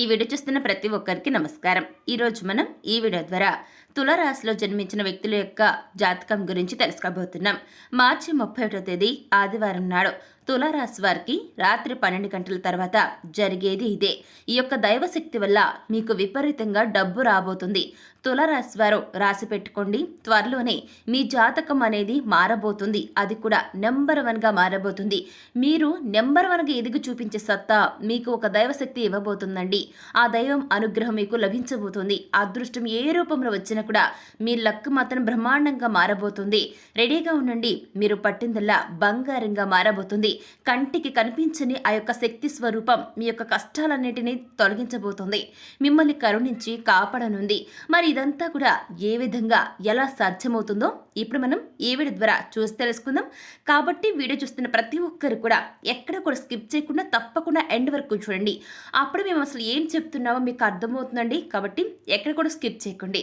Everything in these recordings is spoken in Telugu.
ఈ వీడియో చూస్తున్న ప్రతి ఒక్కరికి నమస్కారం. ఈరోజు మనం ఈ వీడియో ద్వారా తులరాశిలో జన్మించిన వ్యక్తుల యొక్క జాతకం గురించి తెలుసుకోబోతున్నాం. మార్చి ముప్పై తేదీ ఆదివారం నాడు తులారాశి వారికి రాత్రి పన్నెండు గంటల తర్వాత జరిగేది ఇదే. ఈ యొక్క దైవశక్తి వల్ల మీకు విపరీతంగా డబ్బు రాబోతుంది. తులారాశి వారు రాసి పెట్టుకోండి. త్వరలోనే మీ జాతకం అనేది మారబోతుంది. అది కూడా నెంబర్ వన్గా మారబోతుంది. మీరు నెంబర్ వన్గా ఎదిగి చూపించే సత్తా మీకు ఒక దైవశక్తి ఇవ్వబోతుందండి. ఆ దైవం అనుగ్రహం మీకు లభించబోతుంది. అదృష్టం ఏ రూపంలో వచ్చినా కూడా మీ లక్ మాత్రం బ్రహ్మాండంగా మారబోతుంది. రెడీగా ఉండండి. మీరు పట్టిందల్లా బంగారంగా మారబోతుంది. కంటికి కనిపించని ఆ యొక్క శక్తి స్వరూపం మీ యొక్క కష్టాలన్నిటినీ తొలగించబోతుంది. మిమ్మల్ని కరుణించి కాపాడనుంది. మరి ఇదంతా కూడా ఏ విధంగా ఎలా సాధ్యమవుతుందో ఇప్పుడు మనం ఈ వీడియో ద్వారా చూసి తెలుసుకుందాం. కాబట్టి వీడియో చూస్తున్న ప్రతి ఒక్కరు కూడా ఎక్కడ కూడా స్కిప్ చేయకుండా తప్పకుండా ఎండ్ వరకు చూడండి. అప్పుడు మేము అసలు ఏం చెప్తున్నామో మీకు అర్థమవుతుందండి. కాబట్టి ఎక్కడ కూడా స్కిప్ చేయకండి.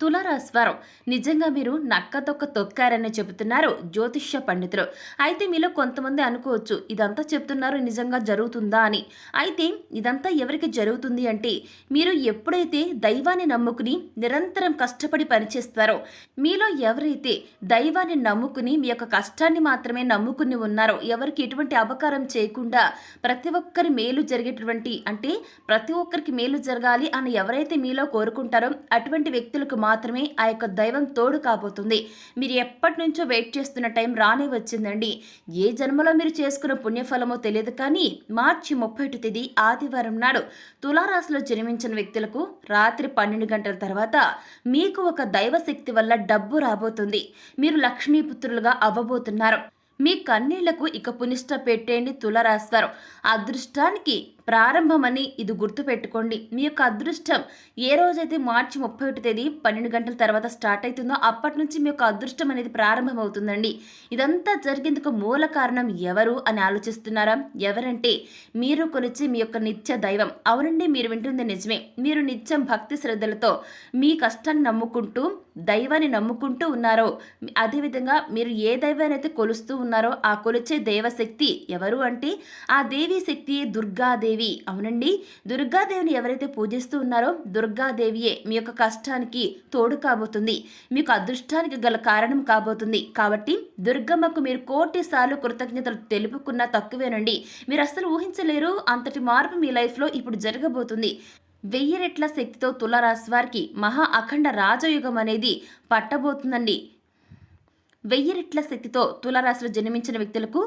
తులారాశి నిజంగా మీరు నక్కతొక్క తొక్కారని చెబుతున్నారు జ్యోతిష్య పండితులు. అయితే మీలో కొంతమంది అనుకోవచ్చు ఇదంతా చెప్తున్నారు నిజంగా జరుగుతుందా అని. అయితే ఇదంతా ఎవరికి జరుగుతుంది అంటే మీరు ఎప్పుడైతే దైవాన్ని నమ్ముకుని నిరంతరం కష్టపడి పనిచేస్తారో మీలో ఎవరైతే దైవాన్ని నమ్ముకుని మీ యొక్క కష్టాన్ని మాత్రమే నమ్ముకుని ఉన్నారో ఎవరికి ఎటువంటి అపకారం చేయకుండా ప్రతి ఒక్కరి మేలు జరిగేటువంటి అంటే ప్రతి ఒక్కరికి మేలు జరగాలి అని ఎవరైతే మీలో కోరుకుంటారో అటువంటి వ్యక్తులకు మాత్రమే ఆ యొక్క దైవం తోడు కాబోతుంది. మీరు ఎప్పటి నుంచో వెయిట్ చేస్తున్న టైం రానే వచ్చిందండి. ఏ జన్మలో మీరు చేసుకున్న పుణ్యఫలమో తెలియదు కానీ మార్చి ముప్పై ఒకటి తేదీ ఆదివారం నాడు తులారాశిలో జన్మించిన వ్యక్తులకు రాత్రి పన్నెండు గంటల తర్వాత మీకు ఒక దైవశక్తి వల్ల డబ్బు రాబోతుంది. మీరు లక్ష్మీపుత్రులుగా అవ్వబోతున్నారు. మీ కన్నీళ్ళకు ఇక పునిష్ట పెట్టేయండి తులరాశివారు అదృష్టానికి ప్రారంభమని ఇది గుర్తుపెట్టుకోండి. మీ యొక్క అదృష్టం ఏ రోజైతే మార్చి ముప్పై ఒకటి తేదీ పన్నెండు గంటల తర్వాత స్టార్ట్ అవుతుందో అప్పటి నుంచి మీ యొక్క అదృష్టం అనేది ప్రారంభమవుతుందండి. ఇదంతా జరిగేందుకు మూల కారణం ఎవరు అని ఆలోచిస్తున్నారా? ఎవరంటే మీరు కొలిచి మీ యొక్క నిత్య దైవం. అవునండి మీరు వింటుంది నిజమే. మీరు నిత్యం భక్తి శ్రద్ధలతో మీ కష్టాన్ని నమ్ముకుంటూ దైవాన్ని నమ్ముకుంటూ ఉన్నారో అదేవిధంగా మీరు ఏ దైవాన్ని అయితే కొలుస్తూ ఉన్నారో ఆ కొలిచే దైవశక్తి ఎవరు అంటే ఆ దేవీ శక్తి దుర్గాదేవి అవునండి. దుర్గాదేవిని ఎవరైతే పూజిస్తూ ఉన్నారో దుర్గాదేవియే మీ యొక్క కష్టానికి తోడు కాబోతుంది. మీకు అదృష్టానికి గల కారణం కాబోతుంది. కాబట్టి దుర్గమ్మకు మీరు కోటి సార్లు కృతజ్ఞతలు తెలుపుకున్నా తక్కువేనండి. మీరు అస్సలు ఊహించలేరు. అంతటి మార్పు మీ లైఫ్లో ఇప్పుడు జరగబోతుంది. వెయ్యి రెట్ల శక్తితో తులారాశి వారికి మహా అఖండ రాజయుగం అనేది పట్టబోతుందండి. వెయ్యి రెట్ల శక్తితో తులారాశిలో జన్మించిన వ్యక్తులకు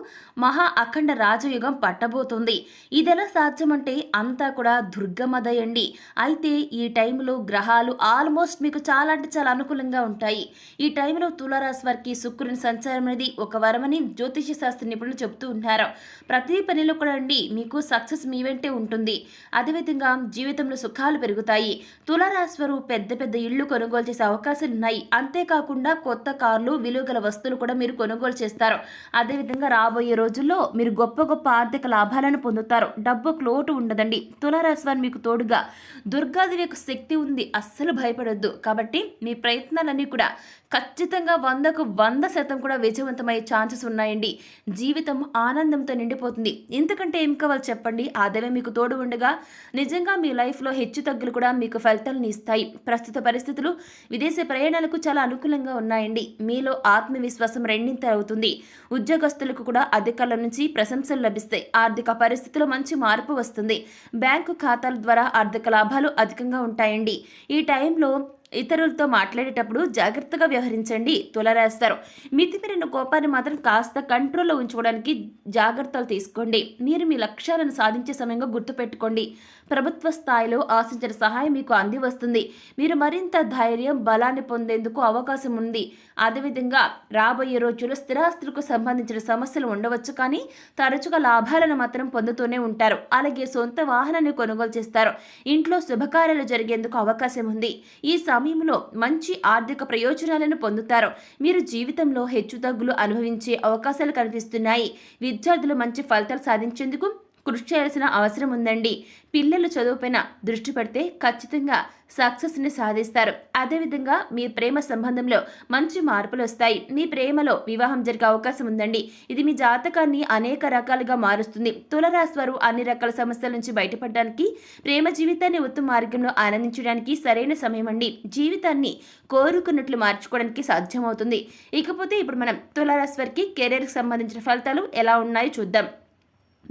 మహా అఖండ రాజయుగం పట్టబోతుంది. ఇదెలా సాధ్యమంటే అంతా కూడా దుర్గమదయండి. అయితే ఈ టైంలో గ్రహాలు ఆల్మోస్ట్ మీకు చాలా అంటే చాలా అనుకూలంగా ఉంటాయి. ఈ టైంలో తులారాశి వారికి శుక్రుని సంచారం అనేది ఒక వరమని జ్యోతిష శాస్త్ర నిపుణులు చెబుతూ ఉన్నారు. ప్రతి పనిలో కూడా అండి మీకు సక్సెస్ మీ వెంటే ఉంటుంది. అదేవిధంగా జీవితంలో సుఖాలు పెరుగుతాయి. తులారాశి వారు పెద్ద పెద్ద ఇళ్ళు కొనుగోలు చేసే అవకాశాలు ఉన్నాయి అంతేకాకుండా కొత్త కార్లు విలువగల వస్తువులు కూడా మీరు కొనుగోలు చేస్తారు. అదేవిధంగా రాబోయే రోజుల్లో మీరు గొప్ప గొప్ప ఆర్థిక లాభాలను పొందుతారు. డబ్బుకు లోటు ఉండదండి. తులారాశి వారు మీకు తోడుగా. దుర్గాదేవి యొక్క శక్తి ఉంది. అస్సలు భయపడొద్దు. కాబట్టి మీ ప్రయత్నాలన్నీ కూడా ఖచ్చితంగా వందకు వంద శాతం కూడా విజయవంతమయ్యే ఛాన్సెస్ ఉన్నాయండి. జీవితం ఆనందంతో నిండిపోతుంది. ఎందుకంటే ఏం కావాలి చెప్పండి? ఆ దైవం మీకు తోడు ఉండగా నిజంగా మీ లైఫ్లో హెచ్చు తగ్గులు కూడా మీకు ఫలితాలను ఇస్తాయి. ప్రస్తుత పరిస్థితులు విదేశీ ప్రయాణాలకు చాలా అనుకూలంగా ఉన్నాయండి. మీలో ఆత్మవిశ్వాసం రెండింత అవుతుంది. ఉద్యోగస్తులకు కూడా అధికారుల నుంచి ప్రశంసలు లభిస్తాయి. ఆర్థిక పరిస్థితిలో మంచి మార్పు వస్తుంది. బ్యాంకు ఖాతాల ద్వారా ఆర్థిక లాభాలు అధికంగా ఉంటాయండి. ఈ టైంలో ఇతరులతో మాట్లాడేటప్పుడు జాగ్రత్తగా వ్యవహరించండి తులరాస్తారు. మితిమీరిన కోపాన్ని మాత్రం కాస్త కంట్రోల్లో ఉంచుకోవడానికి జాగ్రత్తలు తీసుకోండి. మీరు మీ లక్ష్యాలను సాధించే సమయంగా గుర్తుపెట్టుకోండి. ప్రభుత్వ స్థాయిలో ఆశించిన సహాయం మీకు అంది వస్తుంది మీరు మరింత ధైర్యం బలాన్ని పొందేందుకు అవకాశం ఉంది. అదేవిధంగా రాబోయే రోజుల్లో స్థిరాస్తులకు సంబంధించిన సమస్యలు ఉండవచ్చు కానీ తరచుగా లాభాలను మాత్రం పొందుతూనే ఉంటారు. అలాగే సొంత వాహనాన్ని కొనుగోలు చేస్తారు. ఇంట్లో శుభకార్యాలు జరిగేందుకు అవకాశం ఉంది. ఈ సమయంలో మంచి ఆర్థిక ప్రయోజనాలను పొందుతారు. మీరు జీవితంలో హెచ్చుతగ్గులు అనుభవించే అవకాశాలు కనిపిస్తున్నాయి. విద్యార్థులు మంచి ఫలితాలు సాధించేందుకు కృషి చేయాల్సిన అవసరం ఉందండి. పిల్లలు చదువుపైన దృష్టి పెడితే ఖచ్చితంగా సక్సెస్ని సాధిస్తారు. అదేవిధంగా మీ ప్రేమ సంబంధంలో మంచి మార్పులు వస్తాయి. మీ ప్రేమలో వివాహం జరిగే అవకాశం ఉందండి. ఇది మీ జాతకాన్ని అనేక రకాలుగా మారుస్తుంది. తులరాశి వారు అన్ని రకాల సమస్యల నుంచి బయటపడడానికి ప్రేమ జీవితాన్ని ఉత్తమ మార్గంలో ఆనందించడానికి సరైన సమయం అండి. జీవితాన్ని కోరుకున్నట్లు మార్చుకోవడానికి సాధ్యమవుతుంది. ఇకపోతే ఇప్పుడు మనం తులరాశి వారికి కెరీర్కి సంబంధించిన ఫలితాలు ఎలా ఉన్నాయో చూద్దాం.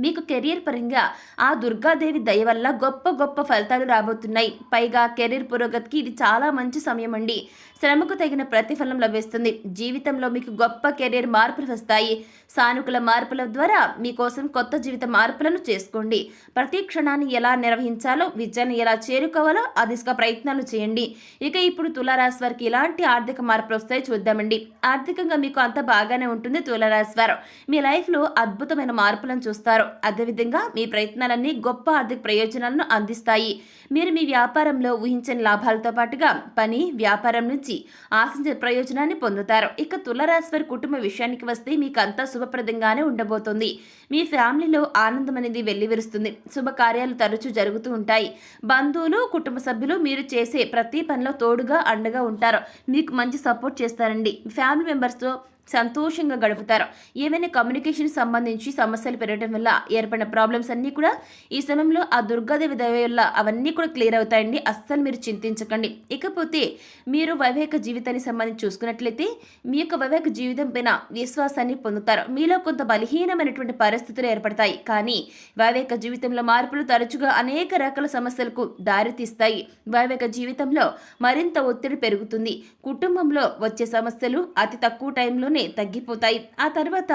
మీకు కెరీర్ పరంగా ఆ దుర్గాదేవి దయ వల్ల గొప్ప గొప్ప ఫలితాలు రాబోతున్నాయి. పైగా కెరీర్ పురోగతికి ఇది చాలా మంచి సమయం అండి. శ్రమకు తగిన ప్రతిఫలం లభిస్తుంది. జీవితంలో మీకు గొప్ప కెరీర్ మార్పులు వస్తాయి. సానుకూల మార్పుల ద్వారా మీకోసం కొత్త జీవిత మార్పులను చేసుకోండి. ప్రతి క్షణాన్ని ఎలా నిర్వహించాలో విద్యను ఎలా చేరుకోవాలో ఆ దిశగా ప్రయత్నాలు చేయండి. ఇక ఇప్పుడు తులారాశి వారికి ఎలాంటి ఆర్థిక మార్పులు వస్తాయో చూద్దామండి. ఆర్థికంగా మీకు అంత బాగానే ఉంటుంది తులారాశి వారు. మీ లైఫ్లో అద్భుతమైన మార్పులను చూస్తారు. అదేవిధంగా మీ ప్రయత్నాలన్నీ గొప్ప ఆర్థిక ప్రయోజనాలను అందిస్తాయి. మీరు మీ వ్యాపారంలో ఊహించని లాభాలతో పాటుగా పని వ్యాపారం నుంచి ఆశించిన ప్రయోజనాన్ని పొందుతారు. ఇక తులరాశి వారి కుటుంబ విషయానికి వస్తే మీకు అంతా శుభప్రదంగానే ఉండబోతుంది. మీ ఫ్యామిలీలో ఆనందం అనేది వెల్లివిరుస్తుంది. శుభకార్యాలు తరచూ జరుగుతూ ఉంటాయి. బంధువులు కుటుంబ సభ్యులు మీరు చేసే ప్రతి పనిలో తోడుగా అండగా ఉంటారు. మీకు మంచి సపోర్ట్ చేస్తారండి. ఫ్యామిలీ మెంబర్స్తో సంతోషంగా గడుపుతారు. ఏవైనా కమ్యూనికేషన్ సంబంధించి సమస్యలు పెరగడం వల్ల ఏర్పడిన ప్రాబ్లమ్స్ అన్నీ కూడా ఈ సమయంలో ఆ దుర్గాదేవి దయ వల్ల అవన్నీ కూడా క్లియర్ అవుతాయండి. అస్సలు మీరు చింతించకండి. ఇకపోతే మీరు వైవాహిక జీవితానికి సంబంధించి చూసుకున్నట్లయితే మీ యొక్క వైవాహిక జీవితం పైన విశ్వాసాన్ని పొందుతారు. మీలో కొంత బలహీనమైనటువంటి పరిస్థితులు ఏర్పడతాయి. కానీ వైవాహిక జీవితంలో మార్పులు తరచుగా అనేక రకాల సమస్యలకు దారితీస్తాయి. వైవాహిక జీవితంలో మరింత ఒత్తిడి పెరుగుతుంది. కుటుంబంలో వచ్చే సమస్యలు అతి తక్కువ టైంలోనే తగ్గిపోతాయి. ఆ తర్వాత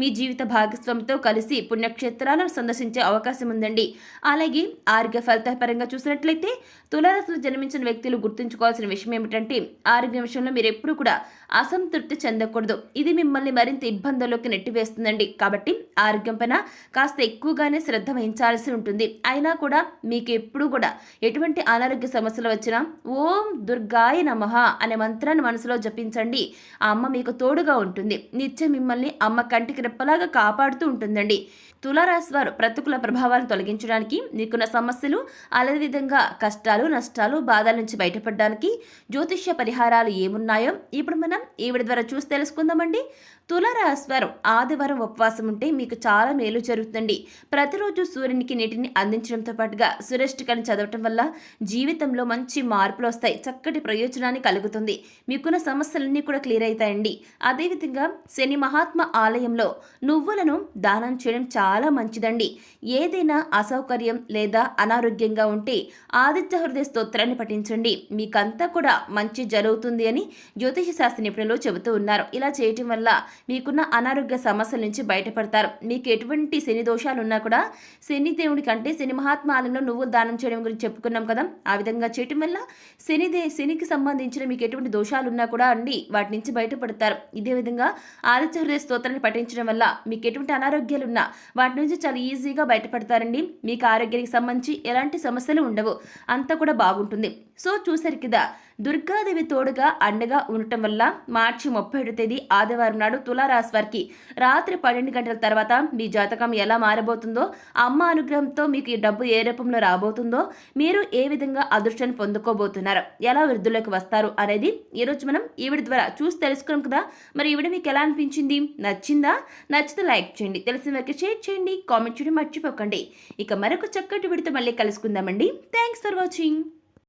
మీ జీవిత భాగస్వామితో కలిసి పుణ్యక్షేత్రాలను సందర్శించే అవకాశం ఉందండి. అలాగే ఆరోగ్య ఫలిత పరంగా చూసినట్లయితే తులారాశిలో జన్మించిన వ్యక్తులు గుర్తుంచుకోవాల్సిన విషయం ఏమిటంటే ఆరోగ్య విషయంలో మీరు ఎప్పుడూ కూడా అసంతృప్తి చెందకూడదు. ఇది మిమ్మల్ని మరింత ఇబ్బందుల్లోకి నెట్టివేస్తుందండి. కాబట్టి ఆరోగ్యం పైన కాస్త ఎక్కువగానే శ్రద్ధ వహించాల్సి ఉంటుంది. అయినా కూడా మీకు ఎప్పుడూ కూడా ఎటువంటి అనారోగ్య సమస్యలు వచ్చినా ఓం దుర్గాయ నమ అనే మంత్రాన్ని మనసులో జపించండి. ఆ అమ్మ మీకు తోడుగా ఉంటుంది. నిత్యం మిమ్మల్ని అమ్మ కంటికి రెప్పలాగా కాపాడుతూ ఉంటుందండి. తులారాశి వారు ప్రతికూల ప్రభావాలను తొలగించడానికి మీకున్న సమస్యలు అదేవిధంగా కష్టాలు నష్టాలు బాధల నుంచి బయటపడడానికి జ్యోతిష్య పరిహారాలు ఏమున్నాయో ఇప్పుడు మనం ఈవిడ ద్వారా చూసి తెలుసుకుందామండి. తులరాశ్వరం ఆదివారం ఉపవాసం ఉంటే మీకు చాలా మేలు జరుగుతుంది ప్రతిరోజు సూర్యునికి నీటిని అందించడంతో పాటుగా సురష్టికని చదవటం వల్ల జీవితంలో మంచి మార్పులు వస్తాయి. చక్కటి ప్రయోజనాన్ని కలుగుతుంది. మీకున్న సమస్యలన్నీ కూడా క్లియర్ అవుతాయండి. అదేవిధంగా శని మహాత్మ ఆలయంలో నువ్వులను దానం చేయడం చాలా మంచిదండి. ఏదైనా అసౌకర్యం లేదా అనారోగ్యంగా ఉంటే ఆదిత్య హృదయ స్తోత్రాన్ని పఠించండి. మీకంతా కూడా మంచి జరుగుతుంది అని జ్యోతిష శాస్త్ర నిపుణులు చెబుతూ ఉన్నారు. ఇలా చేయటం వల్ల మీకున్న అనారోగ్య సమస్యల నుంచి బయటపడతారు. మీకు ఎటువంటి శని దోషాలు ఉన్నా కూడా శని దేవుడి కంటే శని మహాత్మ ఆలయంలో నువ్వులు దానం చేయడం గురించి చెప్పుకున్నాం కదా. ఆ విధంగా చేయటం వల్ల శనిదే శనికి సంబంధించిన మీకు ఎటువంటి దోషాలు ఉన్నా కూడా అండి వాటి నుంచి బయటపడతారు. ఇదే విధంగా ఆదిత్య హృదయ స్తోత్రాన్ని పఠించడం వల్ల మీకు ఎటువంటి అనారోగ్యాలు ఉన్నా వాటి నుంచి చాలా ఈజీగా బయటపడతారండి. మీకు ఆరోగ్యానికి సంబంధించి ఎలాంటి సమస్యలు ఉండవు. అంతా కూడా బాగుంటుంది. సో చూసారు కదా దుర్గాదేవి తోడుగా అండగా ఉండటం వల్ల మార్చి ముప్పై ఏడు తేదీ ఆదివారం నాడు తులారాశి వారికి రాత్రి పన్నెండు గంటల తర్వాత మీ జాతకం ఎలా మారబోతుందో అమ్మ అనుగ్రహంతో మీకు ఈ డబ్బు ఏ రూపంలో రాబోతుందో మీరు ఏ విధంగా అదృష్టాన్ని పొందుకోబోతున్నారు ఎలా వృద్ధులకు వస్తారు అనేది ఈరోజు మనం ఈవిడ ద్వారా చూసి తెలుసుకున్నాం కదా. మరి ఈవిడ మీకు ఎలా అనిపించింది? నచ్చిందా? నచ్చితే లైక్ చేయండి. తెలిసిన వారికి షేర్ చేయండి. కామెంట్ చేయడం మర్చిపోకండి. ఇక మరొక చక్కటి విడితో మళ్ళీ కలుసుకుందామండి. Thanks for watching.